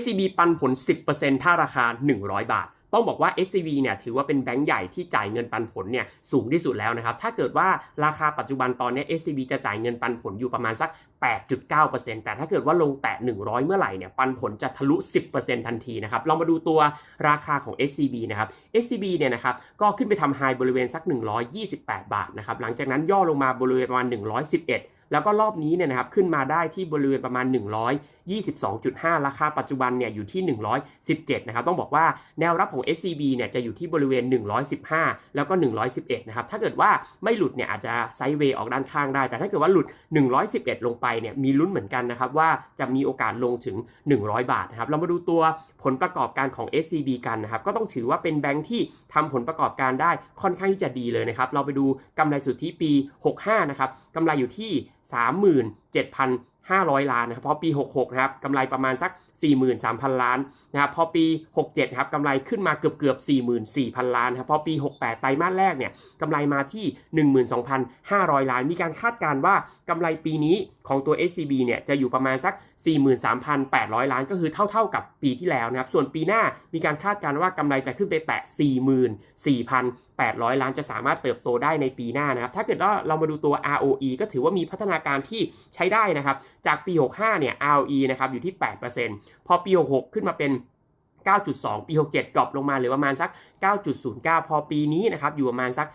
SCB ปันผล 10%ถ้าราคา 100 บาท ต้องบอกว่า SCB เนี่ยถือว่าเป็นแบงก์ใหญ่ที่จ่ายเงินปันผลเนี่ยสูงที่สุดแล้วนะครับ ถ้าเกิดว่าราคาปัจจุบันตอนนี้ SCB จะจ่ายเงินปันผลอยู่ประมาณสัก 8.9%แต่ถ้าเกิดว่าลงแตะ 100 เมื่อไหร่เนี่ยปันผลจะทะลุ 10%ทันทีนะครับเรามาดูตัวราคาของ SCB นะครับ SCB เนี่ยนะครับก็ขึ้นไปทำไฮบริเวณสัก 128 บาทนะครับ หลังจากนั้นย่อลงมาบริเวณประมาณ 111แล้วก็รอบนี้เนี่ยนะครับขึ้นมาได้ที่บริเวณประมาณ 122.5 ราคาปัจจุบันเนี่ยอยู่ที่ 117 นะครับ ต้องบอกว่าแนวรับของ SCB เนี่ยจะอยู่ที่บริเวณ 115 แล้วก็ 111 นะครับ ถ้าเกิดว่าไม่หลุดเนี่ยอาจจะไซด์เวย์ออกด้านข้างได้ แต่ถ้าเกิดว่าหลุด 111 ลงไปเนี่ยมีลุ้นเหมือนกันนะครับว่าจะมีโอกาสลงถึง 100 บาทนะครับ เรามาดูตัวผลประกอบการของ SCB กันนะครับ ก็ต้องถือว่าเป็นแบงค์ที่ทำผลประกอบการได้ค่อนข้างที่จะดีเลยนะครับ เราไปดูกำไรสุทธิปี 65 นะครับกำไรอยู่ที่37,000 500 ล้านนะครับพอปี 66 นะครับกำไรประมาณสัก 43,000 ล้านนะครับพอปี 67นะครับกำไรขึ้นมาเกือบเกือบ44,000 ล้านนะครับพอปี 68 ไตรมาสแรกเนี่ยกำไรมาที่ 12,500 ล้าน มีการคาดการณ์ว่ากำไรปีนี้ของตัว SCB เนี่ยจะอยู่ประมาณสัก 43,800 ล้าน ก็คือเท่าๆกับปีที่แล้วนะครับส่วนปีหน้ามีการคาดการณ์ว่ากำไรจะขึ้นไปแตะ 44,800 ล้าน จะสามารถเติบโตได้ในปีหน้านะครับถ้าเกิดว่าเรามาดูตัว ROE ก็ถือว่ามีพัฒนาการที่ใช้ได้นะครับจากปี 65 เนี่ย ROE นะครับอยู่ที่ 8%พอปี 66 ขึ้นมาเป็น 9.2 ปี 67 ดรอปลงมาเหลือประมาณสัก 9.09 พอปีนี้นะครับอยู่ประมาณสัก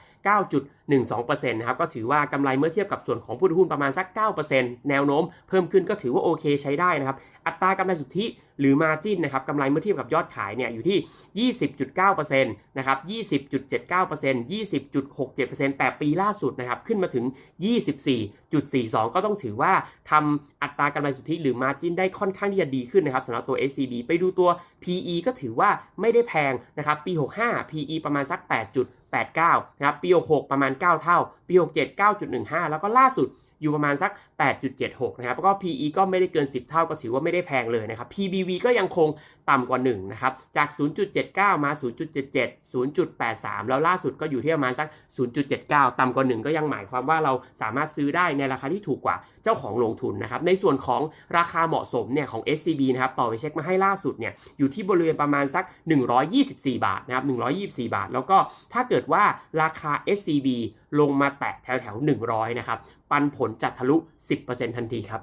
1-2%นะครับก็ถือว่ากำไรเมื่อเทียบกับส่วนของผู้ถือหุ้นประมาณสัก 9%แนวโน้มเพิ่มขึ้นก็ถือว่าโอเคใช้ได้นะครับอัตรากำไรสุทธิหรือ Margin นะครับกำไรเมื่อเทียบกับยอดขายเนี่ยอยู่ที่ 20.9%นะครับ20.79% 20.67%แต่ปีล่าสุดนะครับขึ้นมาถึง 24.42 ก็ต้องถือว่าทำอัตรากำไรสุทธิหรือ Margin ได้ค่อนข้างที่จะดีขึ้นนะครับสำหรับตัว SCB ไปดูตัว PE ก็ถือว่าไม่ได้แพงนะครับปี 65 PE ประมาณสัก89 นะครับ ปี 66 ประมาณ 9 เท่า ปี 67 9.15 แล้วก็ล่าสุด อยู่ประมาณสัก 8.76 นะครับ แล้วก็ PE ก็ไม่ได้เกิน 10 เท่าก็ถือว่าไม่ได้แพงเลยนะครับ PBV ก็ยังคงต่ำกว่า1นะครับ จาก 0.79 มา 0.77 0.83 แล้วล่าสุดก็อยู่ที่ประมาณสัก 0.79 ต่ำกว่า 1 ก็ยังหมายความว่าเราสามารถซื้อได้ในราคาที่ถูกกว่าเจ้าของลงทุนนะครับ ในส่วนของราคาเหมาะสมเนี่ยของ SCB นะครับ ต่อไปเช็คมาให้ล่าสุดเนี่ยอยู่ที่บริเวณประมาณสัก 124 บาทนะครับ 124 บาท แล้วก็ถ้าเกิดว่าราคา SCB ลงมาแตะแถวแถวๆ100 นะครับ ปันผลผลจะทะลุ 10%ทันทีครับ